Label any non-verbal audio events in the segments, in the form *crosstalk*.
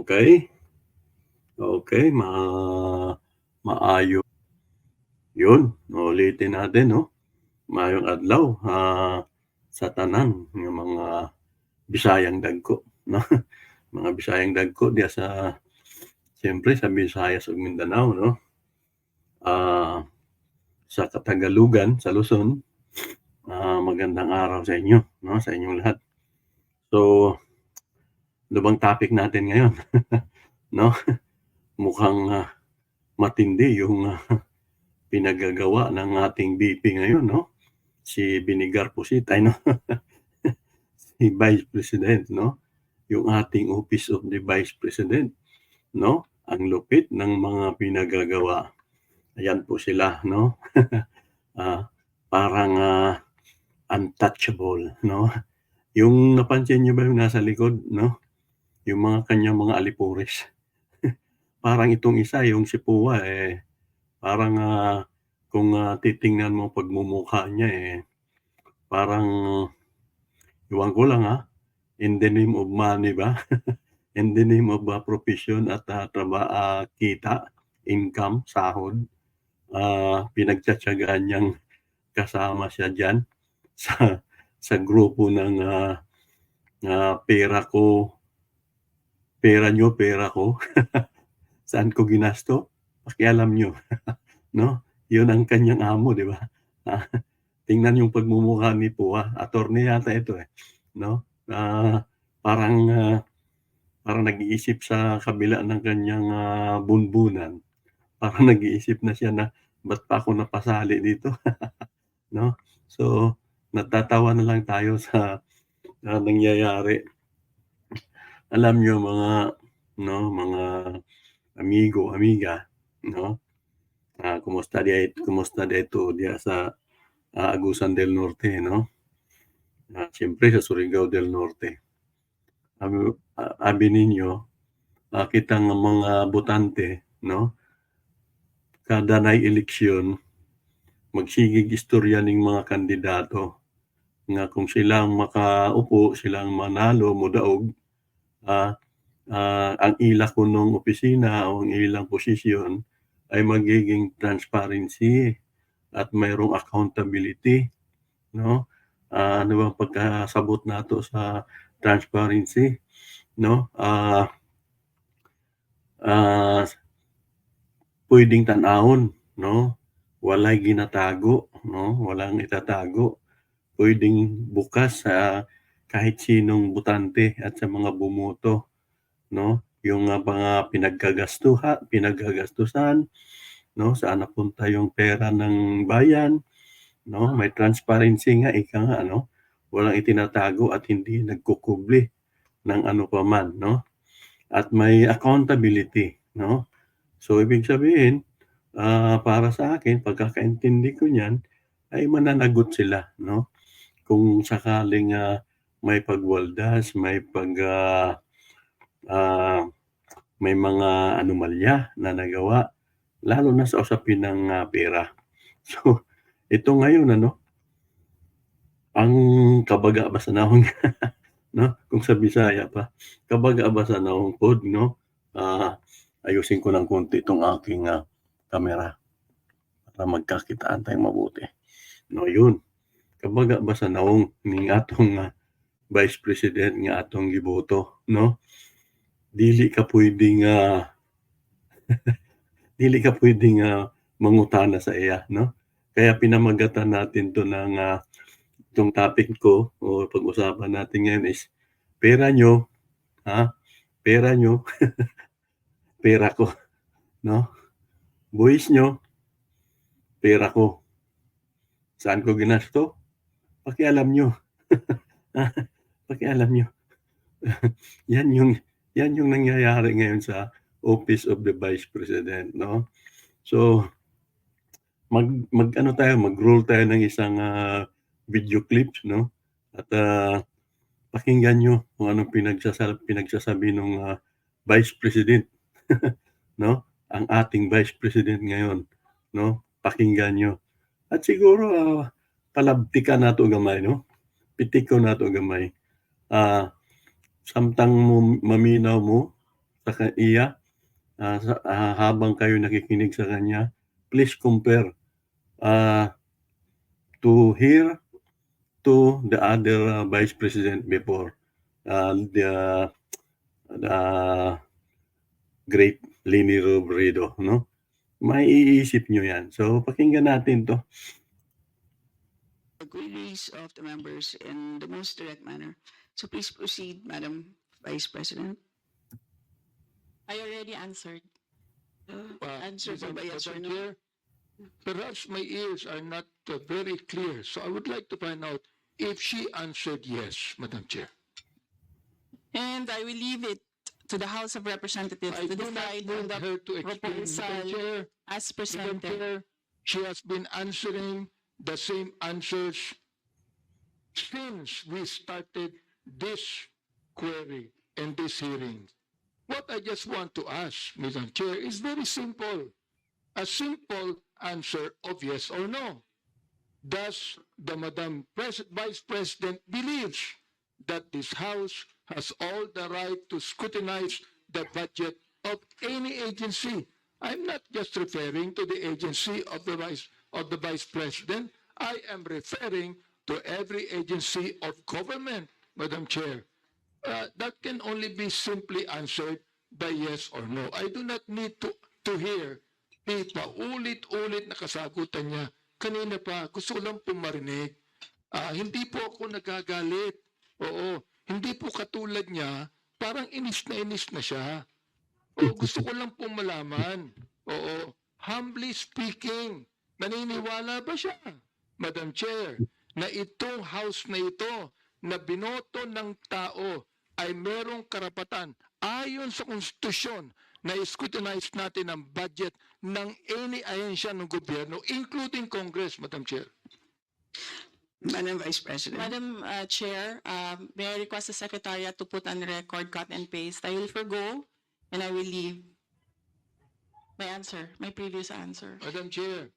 Okey. Okey, ma maayo 'Yun, ulitin natin 'no, maayong adlaw, ah, sa tanan nga mga Bisayang dagko 'no, *laughs* mga Bisayang dagko diha sa siyempre sa Visayas ug Mindanao 'no. Ah, sa Katagalugan, sa Luzon, ah, magandang araw sa inyo 'no, sa inyong lahat. So, ano bang topic natin ngayon? *laughs* 'No, mukhang, ah, matindi yung, ah, pinagagawa ng ating VP ngayon 'no, si Binigar Pusit ay no, *laughs* si Vice President 'no, yung ating Office of the Vice President 'no, ang lupit ng mga pinagagawa. Ayan po sila 'no, *laughs* ah, parang, ah, untouchable 'no. Yung napansin niyo ba yung nasa likod 'no, yung mga kanyang mga alipores. *laughs* Parang itong isa yung si Pua, eh, parang, ah, kung, ah, titingnan mo pagmumukha niya, eh, parang ewan ko lang, ah, in the name of money ba, *laughs* in the name of, ah, propesyon at, ah, traba ah, kita, income, sahod, ah, pinagtitiyagaan niyang kasama siya diyan *laughs* sa sa grupo ng, ah, ah, pera ko pera niyo, pera ko. *laughs* Saan ko ginasto, pakialam niyo. *laughs* 'No, 'yun ang kanyang amo 'di ba? Ah, tingnan yung pagmumukha ni Pua, attorney yata ito, eh, 'no, ah, parang, ah, parang nag-iisip sa kabila ng kanyang, ah, bunbunan. Parang *laughs* nag-iisip na siya na, "Ba't pa ako napasali dito?" 'No, so natatawa na lang tayo sa, ah, nangyayari. Alam niyo mga 'no, mga amigo, amiga 'no, ah, kumusta diya kumusta dito diya sa, ah, Agusan del Norte 'no. Ah, siyempre sa Surigao del Norte. Abi ah, abi ninyo, ah, kitang mga botante 'no, kada nay eleksyon, magsigig istorya ning mga kandidato nga kung sila ang makaupo, sila ang manalo, modaog, ah, ah, ang ila kunong opisina o ang ilang posisyon ay magiging transparency at mayroong accountability 'no. Ah, ano bang pagkasabot nato sa transparency 'no, ah ah, puwedeng tan-awon 'no, walay ginatago 'no, walang itatago. Puwedeng bukas sa kahit sinong botante at sa mga bumoto 'no, yung, ah, mga pinaggagastuha pinaggagastusan 'no, saan napunta yung pera ng bayan 'no, may transparency nga, ika nga ano, walang itinatago at hindi nagkukubli ng ano pa man 'no, at may accountability 'no. So ibig sabihin, ah, para sa akin pagkakaintindi ko niyan ay mananagot sila 'no, kung sakaling, ah, may pagwaldas, may pag, ah, ah, may mga anomalya na nagawa, lalo na sa usapin ng, ah, pera. *laughs* So, ito ngayon ano ang kabaga ba sa nahon *laughs* 'no, kung sa Bisaya pa, kabaga ba sa nahong pod 'no. Ah, ayusin ko ng konti 'tong aking, ah, kamera para magkakitaan tayong mabuti. No, 'yun, kabaga ba sa naong ning atong, ah, Vice President nga atong giboto 'no. Dili ka puwedeng, ah, *laughs* dili ka puwedeng, ah, mangutana sa iya 'no. Kaya pinamagatan natin 'to ng, ah, itong topic ko o pag-usapan natin ngayon is pera niyo, ha, pera niyo, *laughs* pera ko 'no. Buwis niyo, pera ko. Saan ko ginasto, pakialam niyo. *laughs* Pakialam niyo. *laughs* Yan yung yan yung nangyayari ngayon sa Office of the Vice President 'no. So, mag mag-ano tayo, mag-roll tayo ng isang, ah, video clips 'no, at, ah, pakinggan niyo kung anong pinagsasa pinagsasabi nung, ah, Vice President *laughs* 'no, ang ating Vice President ngayon 'no, pakinggan niyo. At siguro, ah, palabtikan nato gamay 'no, pitikon nato gamay. Ah, samtang maminaw mo sa iya, ah, sa ah, habang kayo nakikinig sa kanya, please compare, ah, to her to the other uh, Vice President before, uh, the the great Leni Robredo, 'no? Maiisip niyo 'yan. So, pakinggan natin 'to. The queries of the members in the most direct manner. So please proceed, Madam Vice President. I already answered. Uh, Uh, Answer Madam- by yes or Madam no? Chair, Perhaps my ears are not uh, very clear, so I would like to find out if she answered yes, Madam Chair. And I will leave it to the House of Representatives I to do not decide on want the her to explain, Madam proposal Chair. as Madam presented. Chair, she has been answering the same answers since we started this query and this hearing. What I just want to ask, Madam Chair, is very simple. A simple answer of yes or no. Does the Madam Pres- Vice President believes that this House has all the right to scrutinize the budget of any agency? I'm not just referring to the agency of the Vice of the Vice President. I am referring to every agency of government, Madam Chair. Uh, that can only be simply answered by yes or no. I do not need to to hear di paulit-ulit na kasagutan niya. Kanina pa, gusto ko lang po marinig. Ah, hindi po ako nagagalit. Oo, hindi po katulad niya, parang inis na inis na siya. Oo, gusto ko lang po malaman. Oo, humbly speaking, naniniwala ba siya, Madam Chair, na itong house na ito, na binoto ng tao, ay merong karapatan ayon sa konstitusyon na scrutinize natin ang budget ng any ahensya ng gobyerno, including Congress, Madam Chair. Madam Vice President. Madam uh, Chair, um, may I request the Secretariat to put on record, cut and paste. I will forgo and I will leave my answer, my previous answer. Madam Chair,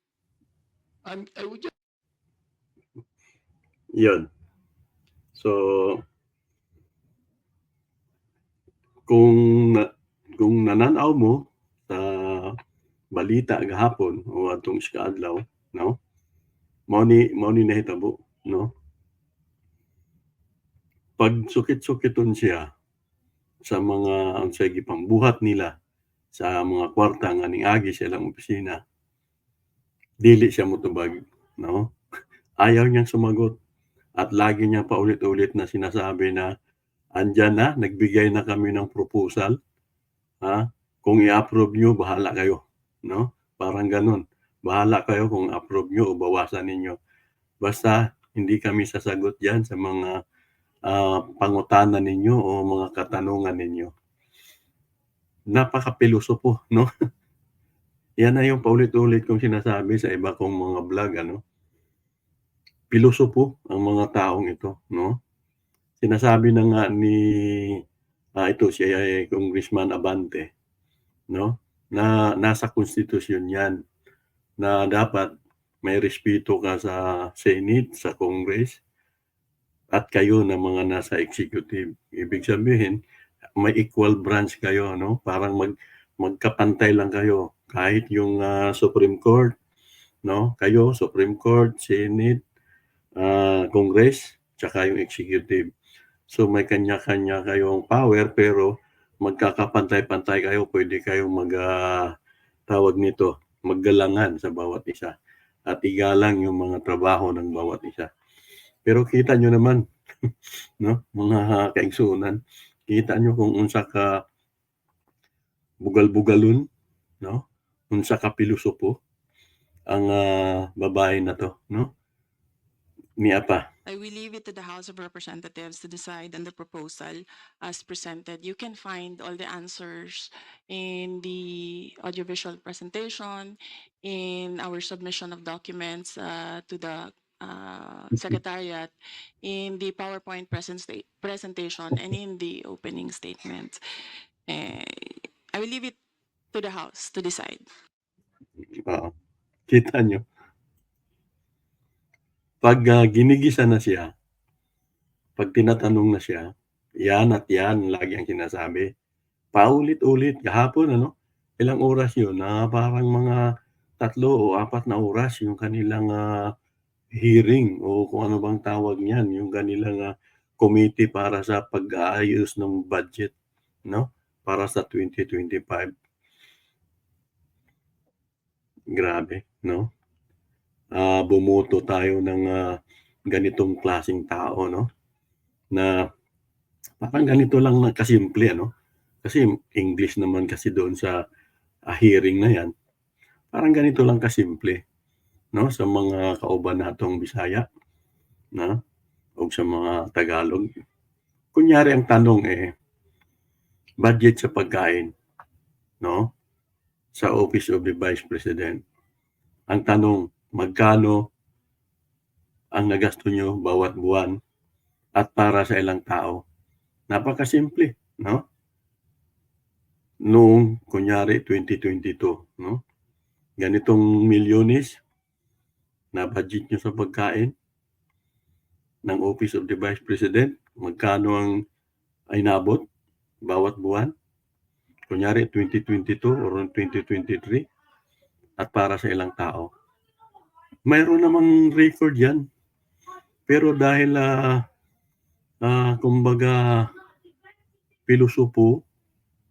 I'm, I would just 'Yun. So kung na kung nananaw mo sa balita gahapon o atong kaadlaw, no? Mao ni mao ni no? Pag sukit-sukiton siya sa mga unsay gipangbuhat nila sa mga kwarta nga agi sa ilang opisina, dili siya motubag, no? *laughs* Ayaw niyang sumagot at lagi niya paulit-ulit na sinasabi na andyan na, nagbigay na kami ng proposal. Ha? Kung i-approve nyo, bahala kayo. No? Parang ganun. Bahala kayo kung approve nyo o bawasan ninyo. Basta hindi kami sasagot yan sa mga ah, pangutanan ninyo o mga katanungan ninyo. Napaka-pilosopo, no? *laughs* Yan na yung paulit-ulit kong sinasabi sa iba kong mga vlog, ano? Pilosopo ang mga taong ito, no? Sinasabi na nga ni ah, ito si eh, Congressman Abante, no? Na nasa konstitusyon 'yan na dapat may respeto ka sa Senate, sa Congress at kayo na mga nasa executive. Ibig sabihin, may equal branch kayo, no? Parang mag magkapantay lang kayo kahit yung ah, Supreme Court, no? Kayo Supreme Court, Senate, ah, Congress, tsaka yung executive. So may kanya-kanya kayong power pero magkakapantay-pantay kayo, pwede kayong mag ah, tawag nito, maggalangan sa bawat isa at igalang yung mga trabaho ng bawat isa. Pero kita nyo naman, *laughs* no, mga kaigsunan, kita nyo kung unsa ka bugal-bugalun, no? Unsa ka pilosopo ang ah, babae na to, no? Niya pa. I will leave it to the House of Representatives to decide on the proposal as presented. You can find all the answers in the audiovisual presentation, in our submission of documents uh, to the uh, Secretariat, in the PowerPoint present sta- presentation, and in the opening statement. Eh, I will leave it to the House to decide. Oo. Kita nyo. Pag ah, ginigisa na siya, pag tinatanong na siya, yan at yan lagi ang sinasabi. paulit-ulit kahapon ano, ilang oras yun, ah, parang mga 3 o 4 na oras yung kanilang, ah, hearing o kung ano bang tawag niyan, yung kanilang, ah, committee para sa pag-aayos ng budget 'no, para sa 2025. Grabe 'no? Ah, bumoto tayo ng, ah, ganitong klaseng tao 'no, na parang ganito lang na kasimple ano, kasi English naman kasi doon sa, ah, hearing na 'yan. Parang ganito lang kasimple 'no, sa mga kauban natong Bisaya na o sa mga Tagalog. Kunyari ang tanong, eh, budget sa pagkain 'no, sa Office of the Vice President. Ang tanong, magkano ang nagasto niyo bawat buwan at para sa ilang tao? Napakasimple 'no? Noong kunyari 2022 'no, ganitong milyones na budget niyo sa pagkain ng Office of the Vice President, magkano ang inabot bawat buwan? Kunyari 2022 or 2023 at para sa ilang tao? Mayroon namang record 'yan. Pero dahil, ah, ah, kumbaga pilosopo,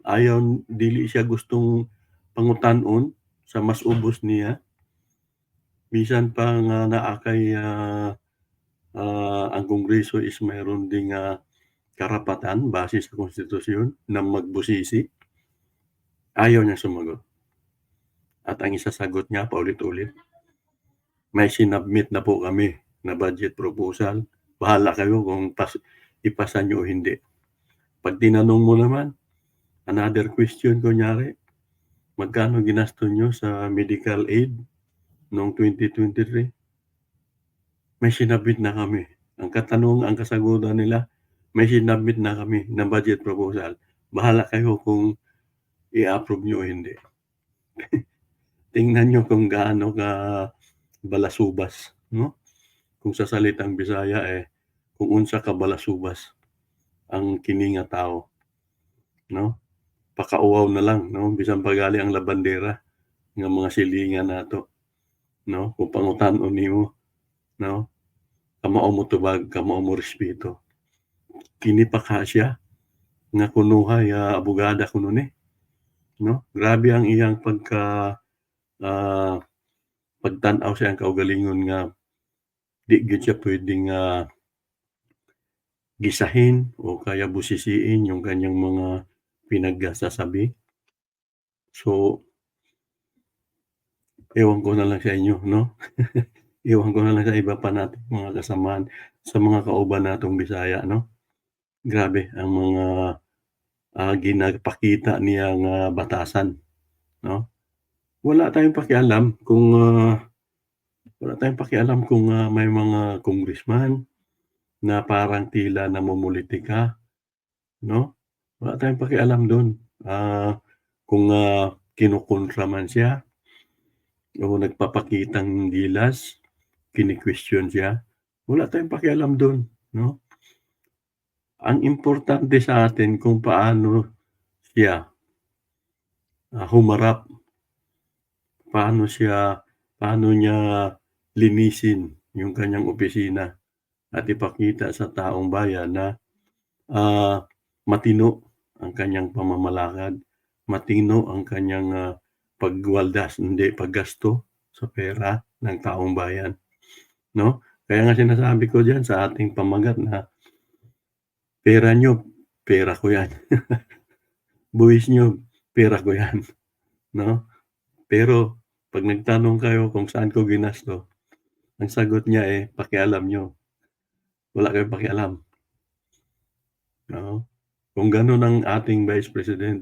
ayaw dili siya gustong pangutan-on sa mas ubos niya. Bisan pa nga naa kay, ah, ah, ang Kongreso is mayroon ding, ah, karapatan base sa konstitusyon na magbusisi. Ayaw niyang sumagot. At ang isasagot niya paulit-ulit, "May sinubmit na po kami na budget proposal, bahala kayo kung pas ipasa niyo o hindi." 'Pag tinanong mo naman, another question kunyari, "Magkano ginasto niyo sa medical aid noong 2023?" "May sinubmit na kami." Ang katanungan ang kasagutan nila, "May sinubmit na kami na budget proposal, bahala kayo kung i-approve niyo o hindi." *laughs* Tingnan niyo kung gaano kabalasubas 'no, kung sa salitang Bisaya, eh, kung unsa kabalasubas ang kini nga tawo 'no. Pakauwaw na lang 'no, bisan pa gali ang labandera nga mga silingan nato 'no, kung pangutan-on nimo 'no, kamao mo tubag, kamao mo respeto. Kini pa kasya nga kunuhay, ah, abogada kuno ni 'no. Grabe ang iyang pagka, ah, pagtan-aw sa iyang kaugalingon nga di gyud siya puwedeng, ah, gisahin o kaya busisiin yung kanyang mga pinagsasabi. So ewan ko na lang sa inyo 'no, *laughs* ewan ko na lang sa iba pa nating mga kasamahan, sa mga kauban natong Bisaya 'no. Grabe ang mga, ah, ginapakita niyang, ah, batasan 'no. Wala tayong pakialam kung, ah, wala tayong pakialam kung, ah, may mga congressman na parang tila namumulitika 'no. Wala tayong pakialam dun, ah, kung, ah, kinukontra man siya o nagpapakitang gilas, kini-question siya, wala tayong pakialam dun 'no. Ang importante sa atin kung paano siya, ah, humarap. Paano siya paano niya linisin yung kanyang opisina at ipakita sa taong bayan na, ah, matino ang kanyang pamamalakad, matino ang kanyang, ah, pagwaldas hindi paggasto sa pera ng taong bayan 'no. Kaya nga sinasabi ko diyan sa ating pamagat na pera niyo, pera ko 'yan. *laughs* Buwis niyo, pera ko 'yan *laughs* 'no. Pero 'pag nagtanong kayo kung saan ko ginasto, ang sagot niya, eh, pakialam niyo. Wala kayong pakialam. Oo, kung ganon ang ating Vice President,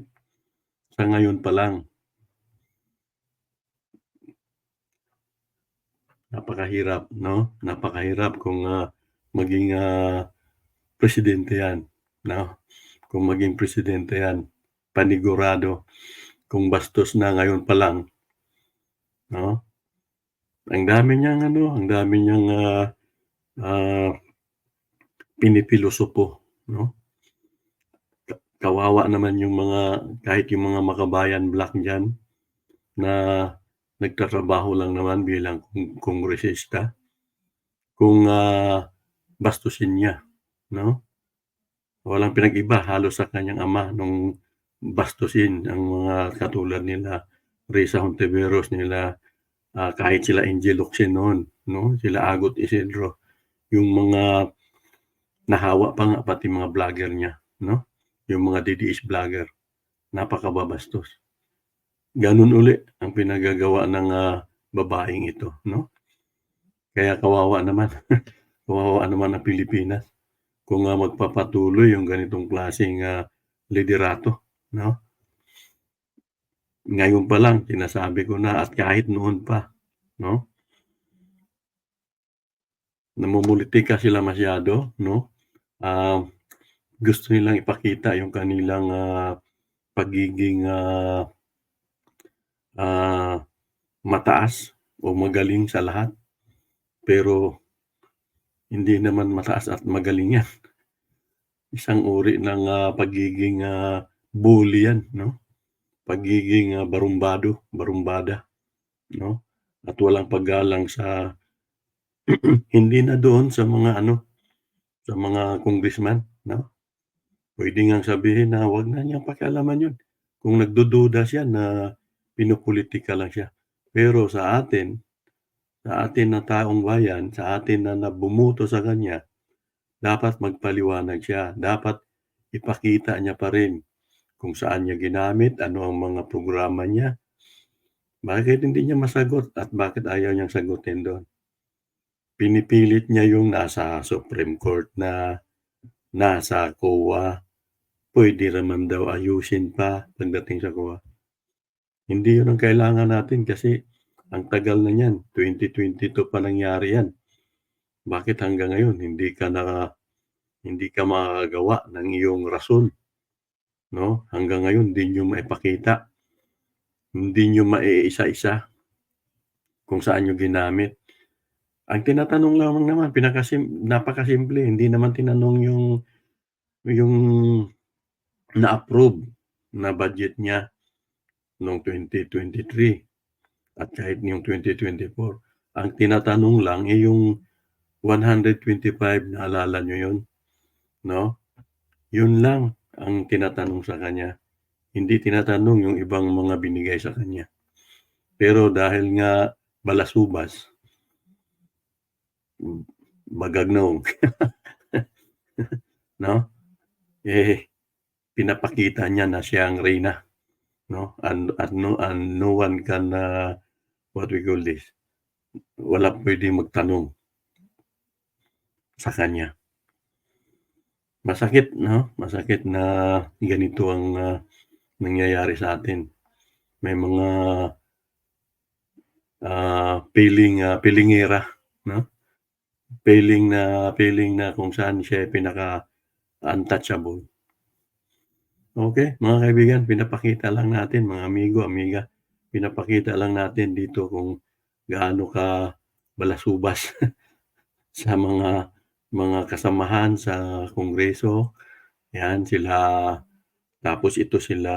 sa ngayon pa lang. Napakahirap 'no, napakahirap kung, ah, maging, ah, presidente 'yan 'no. Kung maging presidente 'yan, panigurado kung bastos na ngayon pa lang 'no. Ang dami niyang ano, ang dami niyang, ah, ah, pinipilosopo 'no. kawawa naman yung mga kahit yung mga makabayan black diyan na nagtatrabaho lang naman bilang kong kongresista. Kung, ah, bastusin niya, 'no? Walang pinag-iba halos sa kanyang ama nung bastusin ang mga katulad nila Risa Hontiveros, nila, ah, kahit sila Angel noon, 'no? Sila Agot Isidro, yung mga nahawa pa nga pati mga vlogger niya, 'no? Yung mga DDS vlogger, napakababastos. Gano'n uli ang pinagagawa ng, ah, babaeng ito, 'no? Kaya kawawa naman, *laughs* kawawa naman ang Pilipinas kung, ah, magpapatuloy yung ganitong klaseng, ah, liderato, 'no? Ngayon pa lang sinasabi ko na at kahit noon pa, 'no? Namumulitika sila masyado, 'no? Ah, gusto nilang ipakita yung kanilang, ah, pagiging, ah ah, mataas o magaling sa lahat. Pero hindi naman mataas at magaling 'yan. Isang uri ng, ah, pagiging, ah, bully 'yan, 'no? Pagiging, ah, barumbado, barumbada, 'no? At walang paggalang sa *clears throat* hindi na doon sa mga ano, sa mga congressman, 'no? Puwede ngang sabihin na wag na niyang pakialaman 'yun kung nagdududa siya na pinopolitika lang siya. Pero sa atin, sa atin na taong bayan, sa atin na na bumoto sa kanya, dapat magpaliwanag siya. Dapat ipakita niya pa rin kung saan niya ginamit, ano ang mga programa niya. Bakit hindi niya masagot at bakit ayaw niyang sagutin do'n? Pinipilit niya yung nasa Supreme Court na, nasa COA. Puwede naman daw ayusin pa pagdating sa COA. Hindi 'yun ang kailangan natin kasi ang tagal na niyan, 2022 pa nangyari 'yan. Bakit hanggang ngayon hindi ka na hindi ka makakagawa ng iyong rason, 'no? Hanggang ngayon hindi niyo maipakita. Hindi niyo maiisa-isa kung saan niyo ginamit. Ang tinatanong lamang naman pinakasim napakasimple, hindi naman tinanong yung yung na-approve na budget niya noong 2023 at kahit yung 2024. Ang tinatanong lang, eh, yung 125 naalala niyo 'yun, 'no? 'Yun lang ang tinatanong sa kanya. Hindi tinatanong yung ibang mga binigay sa kanya. Pero dahil nga balasubas Bagagnong. *laughs* 'No? Eh, pinapakita niya na siya ang reyna, 'no? And and no and no one can, ah, what we call this, walang puwedeng magtanong sa kanya. Masakit 'no? Masakit na ganito ang, ah, nangyayari sa atin. May mga ah, piling, ah, pilingera, 'no? Piling na piling na kung saan siya pinaka-untouchable. Okey, mga kaibigan, pinapakita lang natin mga amigo, amiga, pinapakita lang natin dito kung gaano ka balasubas *laughs* sa mga mga kasamahan sa Kongreso. 'Yan sila tapos ito sila,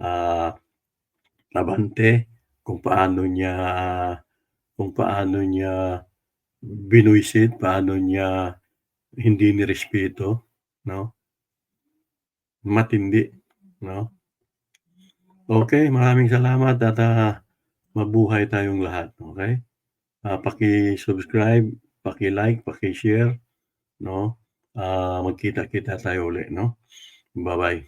ah, Abante, kung paano niya kung paano niya binuwisit, paano niya hindi nirespeto, 'no? Matindi, 'no? Okey, maraming salamat at, ah, mabuhay tayong lahat, okey? Ah, paki-subscribe, paki-like, paki-share, 'no? Ah, magkita-kita tayo uli, 'no? Ba-bye.